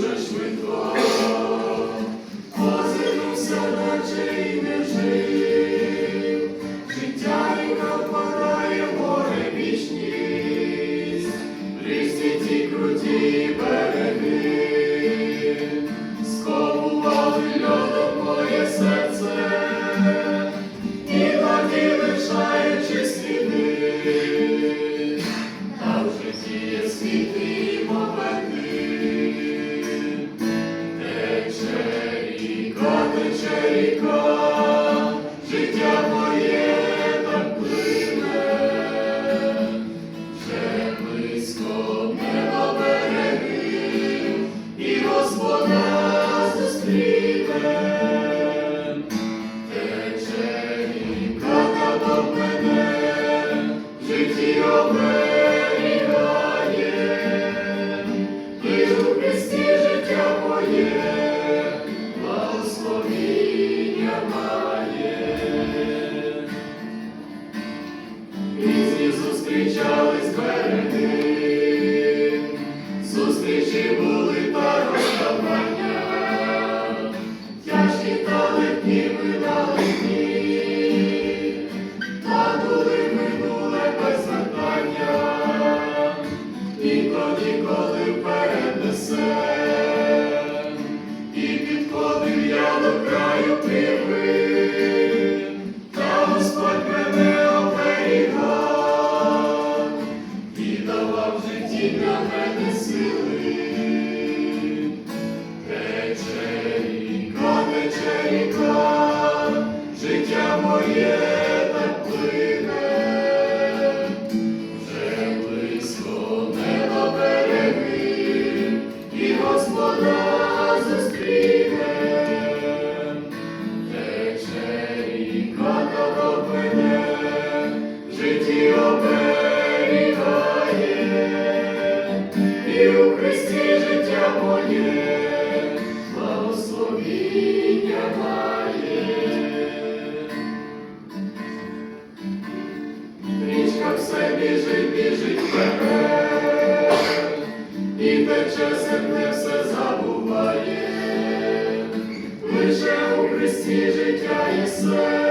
швидко, озирнувся, наче й не жив. Життя впадає море вічність, річці ті круті береги, сковували льодом моє серце, і лишаючи сліди, та в житті є світлі підходив я до краю та Господь мене оберігав і житті для мене все біжить, біжить вперед, і тече земне все забуває, лише у Христі життя є сенс,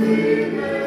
Amém.